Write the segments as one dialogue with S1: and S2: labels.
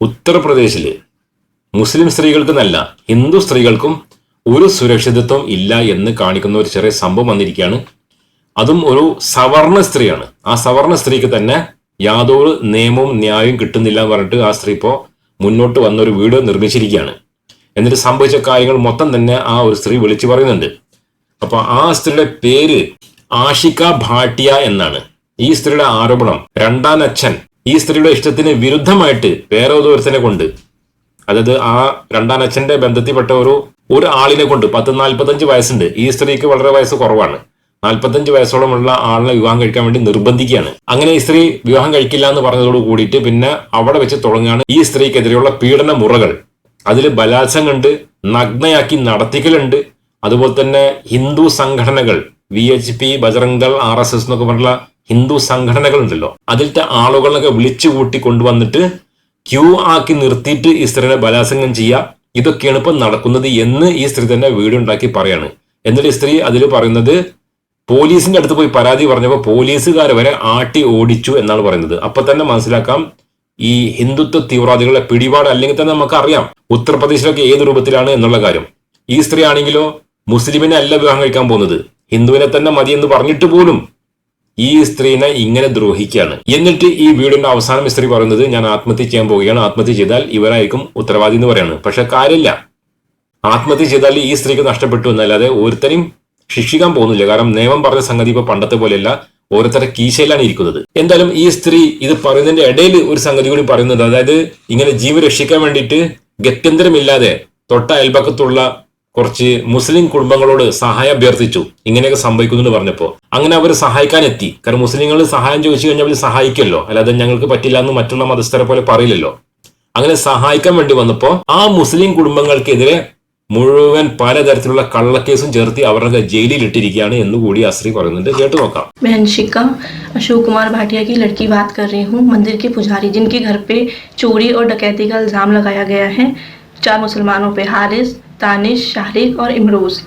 S1: ഉത്തർപ്രദേശിൽ മുസ്ലിം സ്ത്രീകൾക്ക് സ്ത്രീകൾക്കെന്നല്ല ഹിന്ദു സ്ത്രീകൾക്കും ഒരു സുരക്ഷിതത്വം ഇല്ല എന്ന് കാണിക്കുന്ന ഒരു ചെറിയ സംഭവം വന്നിരിക്കുകയാണ്. അതും ഒരു സവർണ സ്ത്രീയാണ്. ആ സവർണ സ്ത്രീക്ക് തന്നെ യാതൊരു നിയമവും ന്യായവും കിട്ടുന്നില്ല എന്ന് പറഞ്ഞിട്ട് ആ സ്ത്രീ ഇപ്പോൾ മുന്നോട്ട് വന്ന ഒരു വീഡിയോ നിർമ്മിച്ചിരിക്കുകയാണ്. എന്നിട്ട് സംഭവിച്ച കാര്യങ്ങൾ മൊത്തം തന്നെ ആ ഒരു സ്ത്രീ വിളിച്ചു പറയുന്നുണ്ട്. അപ്പൊ ആ സ്ത്രീയുടെ പേര് ആഷിക ഭാട്ടിയ എന്നാണ്. ഈ സ്ത്രീയുടെ ആരോപണം രണ്ടാം അച്ഛൻ ഈ സ്ത്രീയുടെ ഇഷ്ടത്തിന് വിരുദ്ധമായിട്ട് വേറെ ഒരുത്തനെ കൊണ്ട്. അതായത് ആ രണ്ടാം അച്ഛന്റെ ബന്ധത്തിൽപ്പെട്ട ഒരു ഒരു ആളിനെ കൊണ്ട്. പത്ത് നാൽപ്പത്തഞ്ച് വയസ്സുണ്ട്. ഈ സ്ത്രീക്ക് വളരെ വയസ്സ് കുറവാണ്. നാൽപ്പത്തഞ്ച് വയസ്സോളമുള്ള ആളിനെ വിവാഹം കഴിക്കാൻ വേണ്ടി നിർബന്ധിക്കുകയാണ്. അങ്ങനെ ഈ സ്ത്രീ വിവാഹം കഴിക്കില്ല എന്ന് പറഞ്ഞതോട് കൂടിയിട്ട് പിന്നെ അവിടെ വെച്ച് തുടങ്ങുകയാണ് ഈ സ്ത്രീക്കെതിരെയുള്ള പീഡന മുറകൾ. അതിൽ ബലാത്സംഗമുണ്ട് നഗ്നയാക്കി നടത്തിക്കലുണ്ട്. അതുപോലെ തന്നെ ഹിന്ദു സംഘടനകൾ V H P Bajrang Dal R S S എന്നൊക്കെ പറഞ്ഞുള്ള ഹിന്ദു സംഘടനകളുണ്ടല്ലോ. അതിലത്തെ ആളുകളൊക്കെ വിളിച്ചു കൂട്ടി കൊണ്ടുവന്നിട്ട് ക്യൂ ആക്കി നിർത്തിയിട്ട് സ്ത്രീനെ ബലാത്സംഗം ചെയ്യുക. ഇതൊക്കെയാണ് ഇപ്പൊ നടക്കുന്നത് എന്ന് ഈ സ്ത്രീ തന്നെ വീഡിയോ ഉണ്ടാക്കി പറയാണ്. എന്നിട്ട് സ്ത്രീ അതിൽ പറയുന്നത് പോലീസിന്റെ അടുത്ത് പോയി പരാതി പറഞ്ഞപ്പോൾ പോലീസുകാർ വരെ ആട്ടി ഓടിച്ചു എന്നാണ് പറയുന്നത്. അപ്പൊ തന്നെ മനസ്സിലാക്കാം ഈ ഹിന്ദുത്വ തീവ്രവാദികളുടെ പിടിപാട് അല്ലെങ്കിൽ തന്നെ നമുക്ക് അറിയാം ഉത്തർപ്രദേശിലൊക്കെ ഏത് രൂപത്തിലാണ് എന്നുള്ള കാര്യം. ഈ സ്ത്രീ ആണെങ്കിലോ മുസ്ലിമിനെ അല്ല വിവാഹം കഴിക്കാൻ പോകുന്നത്. ഹിന്ദുവിനെ തന്നെ മതിയെന്ന് പറഞ്ഞിട്ട് പോലും ഈ സ്ത്രീനെ ഇങ്ങനെ ദ്രോഹിക്കുകയാണ്. എന്നിട്ട് ഈ വീടിന്റെ അവസാനം സ്ത്രീ പറയുന്നത് ഞാൻ ആത്മഹത്യ ചെയ്യാൻ പോവുകയാണ്. ആത്മഹത്യ ചെയ്താൽ ഇവരായിരിക്കും ഉത്തരവാദി എന്ന് പറയാണ് പക്ഷെ കാര്യമില്ല. ആത്മഹത്യ ചെയ്താൽ ഈ സ്ത്രീക്ക് നഷ്ടപ്പെട്ടു എന്നല്ലാതെ ഒരുത്തരെയും ശിക്ഷിക്കാൻ പോകുന്നില്ല. കാരണം നിയമം പറഞ്ഞ സംഗതി ഇപ്പൊ പണ്ടത്തെ പോലെയല്ല. ഓരോരുത്തരുടെ കീശയിലാണ് ഇരിക്കുന്നത്. എന്തായാലും ഈ സ്ത്രീ ഇത് പറയുന്നതിന്റെ ഇടയിൽ ഒരു സംഗതി കൂടി പറയുന്നത് അതായത് ഇങ്ങനെ ജീവൻ രക്ഷിക്കാൻ വേണ്ടിയിട്ട് ഗത്യന്തരമില്ലാതെ തൊട്ട അയൽപക്കത്തുള്ള കുറച്ച് മുസ്ലിം കുടുംബങ്ങളോട് സഹായം അഭ്യർത്ഥിച്ചു ഇങ്ങനെയൊക്കെ സംഭവിക്കുന്നു എന്ന് പറഞ്ഞപ്പോ അങ്ങനെ അവർ സഹായിക്കാൻ എത്തി കാരണം മുസ്ലിങ്ങൾ സഹായം ചോദിച്ചു കഴിഞ്ഞാൽ അവർ സഹായിക്കുമല്ലോ അല്ലാതെ ഞങ്ങൾക്ക് പറ്റില്ല എന്ന് മറ്റുള്ള മതസ്ഥരെ പോലെ പറയില്ലല്ലോ അങ്ങനെ സഹായിക്കാൻ വേണ്ടി വന്നപ്പോ ആ മുസ്ലിം കുടുംബങ്ങൾക്കെതിരെ മുഴുവൻ പലതരത്തിലുള്ള കള്ളക്കേസും ചേർത്തി അവരുടെ ജയിലിൽ ഇട്ടിരിക്കുകയാണ് എന്നുകൂടി ആ സ്ത്രീ പറയുന്നുണ്ട് കേട്ടു നോക്കാം
S2: मैं अंशिका अशोक कुमार भाटिया की लड़की बात कर रही हूँ मंदिर के पुजारी जिनके घर पे चोरी और डकैती का इल्ज़ाम लगाया गया है चार मुसलमानों पे हारिस तानिश शाहरिक और इमरोज़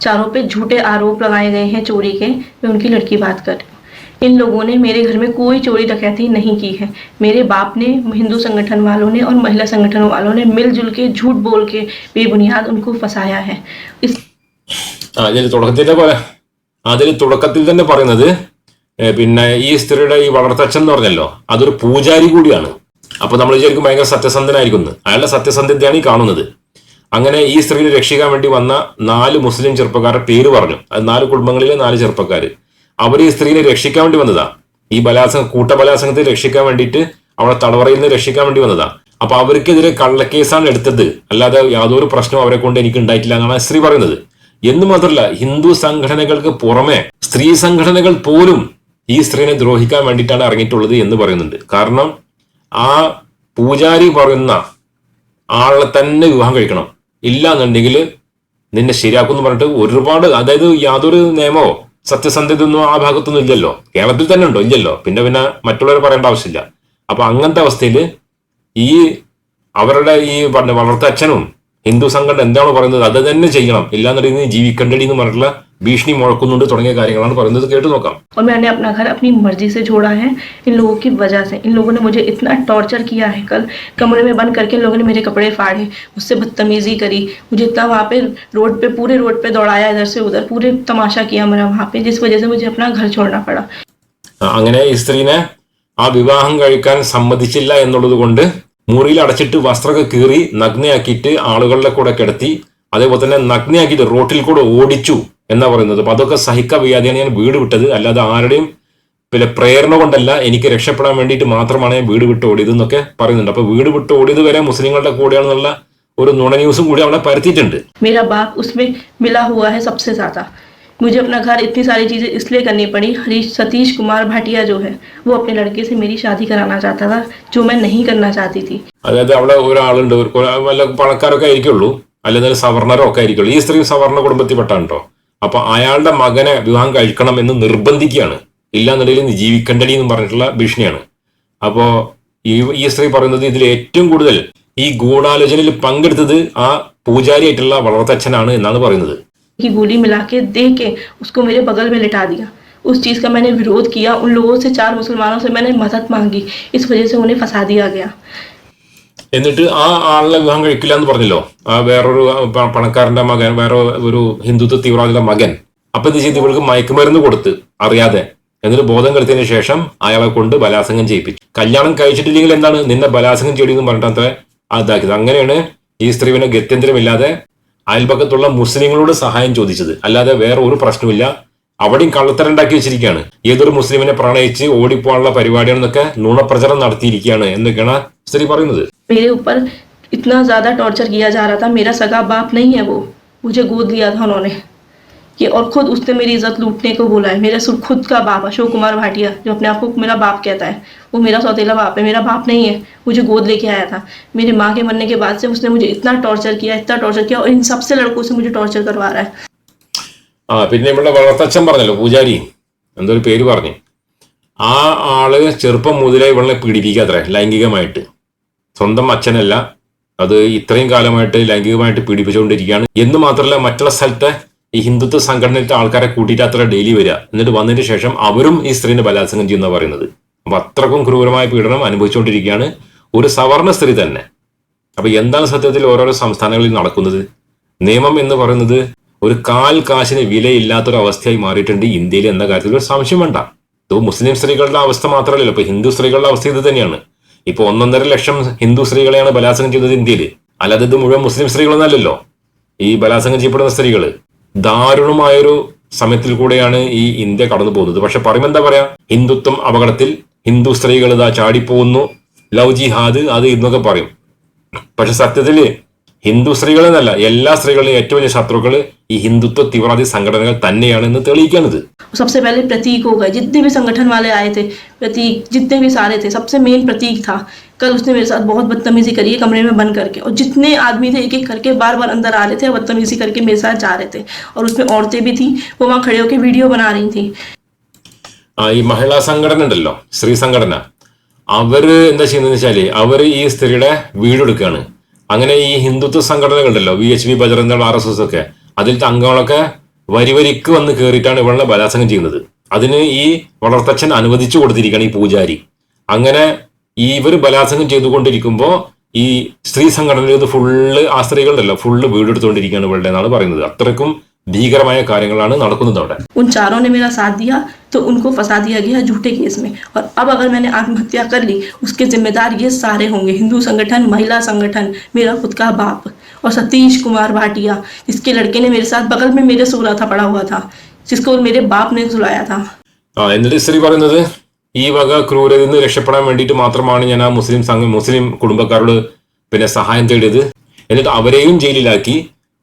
S2: चारों पे झूठे आरोप लगाए गए हैं चोरी के मैं उनकी लड़की बात कर रही हूँ इन लोगों ने मेरे घर में कोई चोरी डकैती नहीं की है मेरे बाप ने हिंदू संगठन वालों ने और महिला संगठन वालों ने मिलजुल के झूठ बोल के बेबुनियाद उनको फंसाया है इस
S1: ആ അതിൽ തുടക്കത്തിന്റെ പോലെ അതിൽ തുടക്കത്തിൽ തന്നെ പറയുന്നത് ഏ, പിന്നെ ഈ സ്ത്രീയുടെ ഈ വളർത്തച്ഛൻ എന്ന് പറഞ്ഞല്ലോ അതൊരു പൂജാരി കൂടിയാണ് അപ്പൊ നമ്മൾ വിചാരിക്കും ഭയങ്കര സത്യസന്ധനായിരിക്കുന്നു അയാളുടെ സത്യസന്ധതയാണ് ഈ കാണുന്നത്. അങ്ങനെ ഈ സ്ത്രീയെ രക്ഷിക്കാൻ വേണ്ടി വന്ന നാല് മുസ്ലിം ചെറുപ്പക്കാരുടെ പേര് പറഞ്ഞു. അത് നാല് കുടുംബങ്ങളിലെ നാല് ചെറുപ്പക്കാർ അവർ ഈ സ്ത്രീയെ രക്ഷിക്കാൻ വേണ്ടി വന്നതാ. ഈ ബലാത്സംഗ കൂട്ടബലാത്സംഗത്തെ രക്ഷിക്കാൻ വേണ്ടിയിട്ട് അവളെ തടവറയിൽ നിന്ന് രക്ഷിക്കാൻ വേണ്ടി വന്നതാ. അപ്പൊ അവർക്കെതിരെ കള്ളക്കേസാണ് എടുത്തത്. അല്ലാതെ യാതൊരു പ്രശ്നവും അവരെ കൊണ്ട് എനിക്ക് ഉണ്ടായിട്ടില്ല എന്നാണ് സ്ത്രീ പറയുന്നത്. എന്ന് മാത്രമല്ല ഹിന്ദു സംഘടനകൾക്ക് പുറമെ സ്ത്രീ സംഘടനകൾ പോലും ഈ സ്ത്രീനെ ദ്രോഹിക്കാൻ വേണ്ടിയിട്ടാണ് ഇറങ്ങിയിട്ടുള്ളത് എന്ന് പറയുന്നുണ്ട്. കാരണം ആ പൂജാരി പറയുന്ന ആളെ തന്നെ വിവാഹം കഴിക്കണം. ഇല്ല എന്നുണ്ടെങ്കിൽ നിന്നെ ശരിയാക്കും പറഞ്ഞിട്ട് ഒരുപാട് അതായത് യാതൊരു നിയമമോ സത്യസന്ധതയൊന്നും ആ ഭാഗത്തൊന്നും ഇല്ലല്ലോ. കേരളത്തിൽ തന്നെ ഉണ്ടോ? ഇല്ലല്ലോ. പിന്നെ പിന്നെ മറ്റുള്ളവർ പറയേണ്ട ആവശ്യമില്ല. അപ്പൊ അങ്ങനത്തെ അവസ്ഥയിൽ ഈ അവരുടെ ഈ പറഞ്ഞ വളർത്തച്ഛനും ഹിന്ദു സംഘടന എന്താണോ പറയുന്നത് അത് തന്നെ ചെയ്യണം. ഇല്ലാന്നുണ്ടെങ്കിൽ ജീവിക്കണ്ടടി എന്ന് പറഞ്ഞിട്ടുള്ള ഭീഷണി മുഴക്കുന്നുണ്ട് തുടങ്ങിയ കാര്യങ്ങളാണ് പറയുന്നത് കേട്ടു നോക്കാം
S2: और मैंने अपना घर अपनी मर्जी से छोड़ा है इन लोगों की वजह से इन लोगों ने मुझे इतना टॉर्चर किया है कल कमरे में बंद करके इन लोगों ने मेरे कपड़े फाड़े मुझसे बदतमीजी करी मुझे इतना वहाँ पे रोड पे पूरे रोड पे दौड़ाया इधर से उधर पूरे तमाशा किया मेरा वहाँ पे जिस वजह से मुझे अपना घर छोड़ना पड़ा
S1: ആ, അങ്ങനെ ഈ സ്ത്രീനെ ആ വിവാഹം കഴിക്കാൻ സമ്മതിച്ചില്ല എന്നുള്ളത് കൊണ്ട് മുറിയിൽ അടച്ചിട്ട് വസ്ത്രമൊക്കെ കീറി നഗ്നയാക്കിയിട്ട് ആളുകളുടെ കൂടെ കിടത്തി അതേപോലെ തന്നെ നഗ്നയാക്കിയിട്ട് റോട്ടിൽ കൂടെ ഓടിച്ചു എന്നാ പറയുന്നത് അപ്പൊ അതൊക്കെ സഹിക്കാൻ വയ്യാതെയാണ് ഞാൻ വീട് വിട്ടത് അല്ലാതെ ആരുടെയും പിന്നെ പ്രേരണ കൊണ്ടല്ല എനിക്ക് രക്ഷപ്പെടാൻ വേണ്ടിയിട്ട് മാത്രമാണ് ഞാൻ വീട് വിട്ട് ഓടിയത് എന്നൊക്കെ പറയുന്നുണ്ട് അപ്പൊ വീട് വിട്ട് ഓടിയത് വരെ മുസ്ലിങ്ങളുടെ കൂടെയാണെന്നുള്ള ഒരു നുണ ന്യൂസും കൂടി അവിടെ പരത്തിയിട്ടുണ്ട്
S2: मेरा बाप उसमें मिला हुआ है सबसे ज़्यादा मुझे अपना घर इतनी सारी चीज़ें इसलिए करनी पड़ी हरीश सतीश कुमार भाटिया जो है वो अपने लड़के से मेरी शादी कराना चाहता था जो मैं नहीं करना चाहती थी
S1: അതായത് അവിടെ ഒരാളുണ്ട് ഒരു കുറെ- വല്ല പണക്കാരൊക്കെ ആയിരിക്കുള്ളൂ അല്ലെങ്കിൽ സവർണരോ ഒക്കെ ആയിരിക്കുള്ളൂ ഈ സ്ത്രീ സവർണ കുടുംബത്തിൽപ്പെട്ടാണ് കേട്ടോ അപ്പൊ അയാളുടെ മകനെ വിവാഹം കഴിക്കണം എന്ന് നിർബന്ധിക്കുകയാണ് ഇല്ലാന്നുണ്ടെങ്കിൽ നീ ജീവിക്കണ്ടടി എന്ന് പറഞ്ഞിട്ടുള്ള ഭീഷണിയാണ് അപ്പോ ഈ ഈ സ്ത്രീ പറയുന്നത് ഇതിൽ ഏറ്റവും കൂടുതൽ ഈ ഗൂഢാലോചനയിൽ പങ്കെടുത്തത് ആ പൂജാരിയായിട്ടുള്ള വളർത്തച്ഛനാണ് എന്നാണ് പറയുന്നത്
S2: की गोली मिला के दे के उसको मेरे बगल में लिटा दिया उस चीज़ का मैंने विरोध किया उन लोगों से चार मुसलमानों से मैंने मदद मांगी इस वजह से उन्हें फंसा दिया गया
S1: എന്നിട്ട് ആ ആളിനെ വിവാഹം കഴിക്കില്ല എന്ന് പറഞ്ഞല്ലോ. ആ വേറൊരു പണക്കാരന്റെ മകൻ വേറെ ഒരു ഹിന്ദുത്വ തീവ്രവാദിയുടെ മകൻ. അപ്പൊ എന്ത് ചെയ്ത്? ഇവൾക്ക് മയക്കുമരുന്ന് കൊടുത്ത് അറിയാതെ. എന്നിട്ട് ബോധം കളിച്ചതിന് ശേഷം അയാളെ കൊണ്ട് ബലാസംഗം ചെയ്യിപ്പിച്ചു. കല്യാണം കഴിച്ചിട്ടില്ലെങ്കിൽ എന്താണ്? നിന്നെ ബലാത്സംഗം ചെയ്യണമെന്ന് പറഞ്ഞിട്ട് അത്ര അതാക്കിയത്. അങ്ങനെയാണ് ഈ സ്ത്രീവിനെ ഗത്യന്തരമില്ലാതെ അയൽപക്കത്തുള്ള മുസ്ലിങ്ങളോട് സഹായം ചോദിച്ചത്. അല്ലാതെ വേറെ ഒരു പ്രശ്നമില്ല അവിടെയും കള്ളത്തരണ്ടാക്കി വെച്ചിരിക്കുകയാണ്. ഏതൊരു മുസ്ലിമിനെ പ്രണയിച്ച് ഓടിപ്പോകാനുള്ള പരിപാടിയാണെന്നൊക്കെ നുണപ്രചരണം നടത്തിയിരിക്കുകയാണ് എന്നൊക്കെയാണ് സ്ത്രീ പറയുന്നത്.
S2: मेरे ऊपर इतना ज़्यादा टॉर्चर किया जा रहा था मेरा सगा बाप नहीं है वो मुझे गोद लिया था उन्होंने ये और खुद उसने मेरी इज्जत लूटने को बोला है मेरा सु- खुद का बाप अशोक कुमार भाटिया जो अपने आप को मेरा बाप कहता है वो मेरा सौतेला बाप है मेरा बाप नहीं है मुझे गोद लेके आया था मेरे माँ के मरने के बाद से उसने मुझे इतना टॉर्चर किया इतना टॉर्चर किया और इन सबसे लड़कों से मुझे टॉर्चर करवा रहा है
S1: ആ പിന്നെ ഇവിടെ വളർത്തച്ഛൻ പറഞ്ഞല്ലോ പൂജാരി എന്തോ ഒരു പേര് പറഞ്ഞു ആ ആള് ചെറുപ്പം മുതലേ ഇവളെ പീഡിപ്പിക്കാത്രേ ലൈംഗികമായിട്ട് സ്വന്തം അച്ഛനല്ല. അത് ഇത്രയും കാലമായിട്ട് ലൈംഗികമായിട്ട് പീഡിപ്പിച്ചുകൊണ്ടിരിക്കുകയാണ്. എന്ന് മാത്രമല്ല മറ്റുള്ള സ്ഥലത്തെ ഈ ഹിന്ദുത്വ സംഘടനയിലത്തെ ആൾക്കാരെ കൂട്ടിയിട്ട് അത്ര ഡെയിലി വരിക. എന്നിട്ട് വന്നതിന് ശേഷം അവരും ഈ സ്ത്രീനെ ബലാത്സംഗം ചെയ്യുന്ന പറയുന്നത്. അപ്പൊ അത്രക്കും ക്രൂരമായ പീഡനം അനുഭവിച്ചുകൊണ്ടിരിക്കുകയാണ് ഒരു സവർണ സ്ത്രീ തന്നെ. അപ്പൊ എന്താണ് സത്യത്തിൽ ഓരോരോ സംസ്ഥാനങ്ങളിൽ നടക്കുന്നത്? നിയമം എന്ന് പറയുന്നത് ഒരു കാൽ കാശിന് വിലയില്ലാത്തൊരു അവസ്ഥയായി മാറിയിട്ടുണ്ട് ഇന്ത്യയിൽ എന്ന കാര്യത്തിൽ ഒരു സംശയം വേണ്ട. ഇത് മുസ്ലിം സ്ത്രീകളുടെ അവസ്ഥ മാത്രമല്ലല്ലോ. ഇപ്പൊ ഹിന്ദു സ്ത്രീകളുടെ അവസ്ഥ ഇത് തന്നെയാണ്. ഇപ്പൊ ഒന്നൊന്നര ലക്ഷം ഹിന്ദു സ്ത്രീകളെയാണ് ബലാത്സംഗം ചെയ്തത് ഇന്ത്യയിൽ അല്ലാതെ ഇത് മുഴുവൻ മുസ്ലിം സ്ത്രീകളൊന്നല്ലല്ലോ. ഈ ബലാത്സംഗം ചെയ്യപ്പെടുന്ന സ്ത്രീകൾ ദാരുണമായൊരു സമയത്തിൽ കൂടെയാണ് ഈ ഇന്ത്യ കടന്നു പോകുന്നത്. പക്ഷെ പറയുമ്പോൾ എന്താ പറയാ? ഹിന്ദുത്വം അപകടത്തിൽ ഹിന്ദു സ്ത്രീകൾ ഇതാ ചാടിപ്പോകുന്നു. ലവ് ജിഹാദ് അത് ഇന്നൊക്കെ പറയും. പക്ഷെ സത്യത്തിൽ ഹിന്ദു സ്ത്രീകളെന്നല്ല എല്ലാ സ്ത്രീകളുടെയും ഏറ്റവും വലിയ ശത്രുക്കൾ ഈ ഹിന്ദുത്വ തീവ്രവാദി സംഘടനകൾ തന്നെയാണ് എന്ന് തെളിയിക്കാണിത്
S2: सबसे पहले प्रतीक हो गए जितने भी संगठन वाले आए थे प्रतीक जितने भी सारे थे सबसे मेन प्रतीक था कल उसने मेरे साथ बहुत बदतमीजी करी है कमरे में बंद करके और जितने आदमी थे एक एक करके बार बार अंदर आ रहे थे और बदतमीजी करके मेरे साथ जा रहे थे और उसमें औरतें भी थी वो वहाँ खड़े होकर वीडियो बना रही थी
S1: ആ ഈ മഹിളാ സംഘടന ഉണ്ടല്ലോ സ്ത്രീ സംഘടന അവര് എന്താ ചെയ്യുന്നതെന്ന് വെച്ചാല് അവര് ഈ സ്ത്രീയുടെ വീടെടുക്കുകയാണ് അങ്ങനെ ഈ Hindutva സംഘടനകളുണ്ടല്ലോ V H P Bajrang Dal R S S ഒക്കെ അതിലത്തെ അംഗങ്ങളൊക്കെ വരി വരിക്ക് വന്ന് കയറിയിട്ടാണ് ഇവളെ ബലാത്സംഗം ചെയ്യുന്നത് അതിന് ഈ വളർത്തച്ഛൻ അനുവദിച്ചു കൊടുത്തിരിക്കുകയാണ് ഈ പൂജാരി അങ്ങനെ ഈ ഇവര് ബലാത്സംഗം ചെയ്തുകൊണ്ടിരിക്കുമ്പോ ഈ സ്ത്രീ സംഘടനയിൽ ഇത് ഫുള്ള് ആ സ്ത്രീകളുണ്ടല്ലോ ഫുള്ള് വീടെടുത്തുകൊണ്ടിരിക്കുകയാണ് ഇവളുടെ എന്നാണ് പറയുന്നത് അത്രക്കും ഭീകരമായ കാര്യങ്ങളാണ് നടക്കുന്നത് അവിടെ
S2: उन चारों ने मेरा साथ दिया तो उनको फंसा दिया गया झूठे केस में और अब अगर मैंने आत्महत्या कर ली उसके जिम्मेदार ये सारे होंगे हिंदू संगठन महिला संगठन मेरा खुद का बाप और सतीश कुमार भाटिया जिसके लड़के ने मेरे साथ बगल में मेरे सो रहा था पड़ा हुआ था जिसको मेरे बाप ने सुलाया था
S1: ആ എന്നിട്ട് സ്ത്രീ പറയുന്നത് ഈ വക ക്രൂരതയിൽ നിന്ന് രക്ഷപ്പെടാൻ വേണ്ടിയിട്ട് മാത്രമാണ് ഞാൻ ആ മുസ്ലിം സംഘം മുസ്ലിം കുടുംബക്കാരോട് പിന്നെ സഹായം തേടിയത് എന്നിട്ട് അവരെയും ജയിലിലാക്കി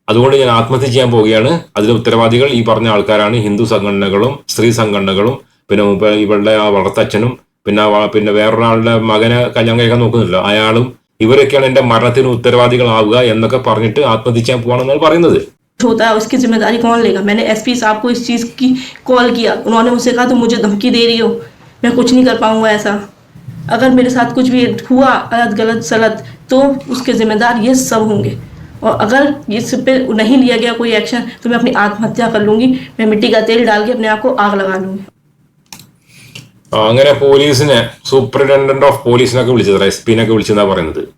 S1: അതുകൊണ്ട് ഞാൻ ആത്മഹത്യ ചെയ്യാൻ പോവുകയാണ് അതിലെ ഉത്തരവാദികൾ ഈ പറഞ്ഞ ആൾക്കാരാണ് ഹിന്ദു സംഘടനകളും സ്ത്രീ സംഘടനകളും പിന്നെ മുമ്പ് ഇവളുടെ ആ വളർത്തച്ഛനും പിന്നെ ആ വ- പിന്നെ വേറൊരാളുടെ മകനെ കല്യാണം കഴിക്കാൻ നോക്കുന്നില്ല അയാളും ഇവരൊക്കെയാണ് എന്റെ മരണത്തിന് ഉത്തരവാദികളാവുക എന്നൊക്കെ പറഞ്ഞിട്ട് ആത്മഹത്യ ചെയ്യാൻ പോവാണെന്നാണ് പറയുന്നത്
S2: होता है उसकी जिम्मेदारी कौन लेगा मैंने एसपी साहब को इस चीज़ की कॉल किया उन्होंने मुझसे कहा तुम मुझे धमकी दे रही हो मैं कुछ नहीं कर पाऊंगा ऐसा अगर मेरे साथ कुछ भी हुआ गलत गलत सलत तो उसके जिम्मेदार ये सब होंगे और अगर इस पे नहीं लिया गया कोई एक्शन तो मैं अपनी आत्महत्या कर लूंगी मैं मिट्टी का तेल डाल के अपने आप को आग लगा लूंगी
S1: ആ, അങ്ങനെ പോലീസിനെ സൂപ്രണ്ടന്റ് ഓഫ് പോലീസിനൊക്കെ വിളിച്ചത് എസ് പിന്നൊക്കെ വിളിച്ചെന്നാ പറയുന്നത്.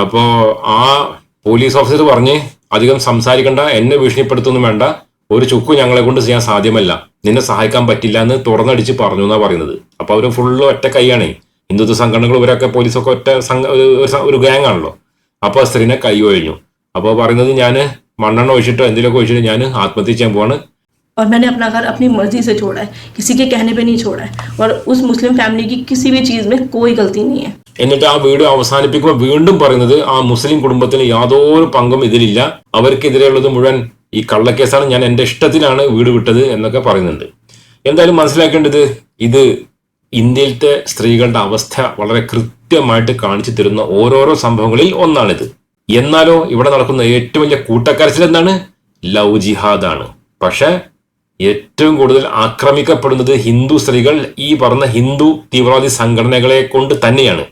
S1: അപ്പോ ആ പോലീസ് ഓഫീസർ പറഞ്ഞ് അധികം സംസാരിക്കണ്ട എന്നെ ഭീഷണിപ്പെടുത്തൊന്നും വേണ്ട. ഒരു ചുക്കു ഞങ്ങളെ കൊണ്ട് ചെയ്യാൻ സാധ്യമല്ല. നിന്നെ സഹായിക്കാൻ പറ്റില്ല എന്ന് തുറന്നടിച്ച് പറഞ്ഞു എന്നാ പറയുന്നത്. അപ്പൊ അവർ ഫുള്ള് ഒറ്റ കൈയാണ്. ഹിന്ദുത്വ സംഘടനകൾ ഇവരൊക്കെ പോലീസൊക്കെ ഒറ്റ ഒരു- ഗ്യാങ് ആണല്ലോ. അപ്പൊ സ്ത്രീനെ കൈ ഒഴിഞ്ഞു അപ്പോൾ പറയുന്നത് ഞാൻ മണ്ണെണ്ണ ഒഴിച്ചിട്ടോ എന്തെങ്കിലുമൊക്കെ ഒഴിച്ചിട്ട് ഞാൻ ആത്മഹത്യ ചെയ്യാൻ പോവാണ്.
S2: और मैंने अपना घर अपनी मर्जी से छोड़ा है किसी के कहने पे नहीं छोड़ा है और उस मुस्लिम फैमिली की किसी भी चीज़ में कोई गलती नहीं है
S1: എന്നിട്ട് ആ വീഡിയോ അവസാനിപ്പിക്കുമ്പോൾ വീണ്ടും പറയുന്നത് ആ മുസ്ലിം കുടുംബത്തിന് യാതൊരു പങ്കും ഇതിലില്ല അവർക്കെതിരെയുള്ളത് മുഴുവൻ ഈ കള്ളക്കേസാണ് ഞാൻ എന്റെ ഇഷ്ടത്തിനാണ് വീട് വിട്ടത് എന്നൊക്കെ പറയുന്നുണ്ട് എന്തായാലും മനസ്സിലാക്കേണ്ടത് ഇത് ഇന്ത്യയിലത്തെ സ്ത്രീകളുടെ അവസ്ഥ വളരെ കൃത്യമായിട്ട് കാണിച്ചു തരുന്ന ഓരോരോ സംഭവങ്ങളിൽ ഒന്നാണിത് എന്നാലോ ഇവിടെ നടക്കുന്ന ഏറ്റവും വലിയ കൂട്ടക്കരച്ചിൽ എന്താണ് ലവ് ജിഹാദാണ് പക്ഷെ ഏറ്റവും കൂടുതൽ ആക്രമിക്കപ്പെടുന്നത് ഹിന്ദു സ്ത്രീകൾ ഈ പറഞ്ഞ ഹിന്ദു തീവ്രവാദി സംഘടനകളെ കൊണ്ട് തന്നെയാണ്.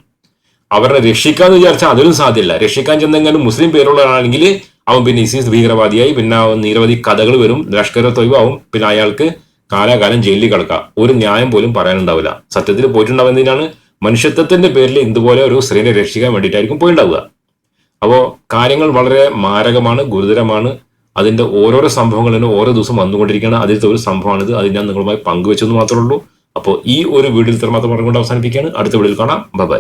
S1: അവരെ രക്ഷിക്കാന്ന് വിചാരിച്ചാൽ അതിലും സാധ്യമല്ല രക്ഷിക്കാൻ ചെന്നെങ്കിലും മുസ്ലിം പേരുള്ളവരാണെങ്കിൽ അവൻ പിന്നെ ഇസീസ് ഭീകരവാദിയായി പിന്നെ നിരവധി കഥകൾ വരും ലഷ്കര തൊയ്വാവും പിന്നെ അയാൾക്ക് കാലാകാലം ജയിലിൽ കിടക്കാം. ഒരു ന്യായം പോലും പറയാനുണ്ടാവില്ല. സത്യത്തിൽ പോയിട്ടുണ്ടാവുന്നതിനാണ് മനുഷ്യത്വത്തിന്റെ പേരിൽ ഇതുപോലെ ഒരു സ്ത്രീനെ രക്ഷിക്കാൻ വേണ്ടിയിട്ടായിരിക്കും പോയിണ്ടാവുക അപ്പോൾ കാര്യങ്ങൾ വളരെ മാരകമാണ് ഗുരുതരമാണ്. അതിന്റെ ഓരോരോ സംഭവങ്ങളും ഓരോ ദിവസം വന്നുകൊണ്ടിരിക്കുകയാണ്. അതിലത്തെ ഒരു സംഭവമാണിത്. അത് ഞാൻ നിങ്ങളുമായി പങ്കുവെച്ചെന്ന് മാത്രമേ ഉള്ളൂ. അപ്പോൾ ഈ ഒരു വീഡിയോ ഇത്ര മാത്രം പറഞ്ഞുകൊണ്ട് അവസാനിപ്പിക്കുകയാണ്. അടുത്ത വീഡിയോയിൽ കാണാം. ബൈ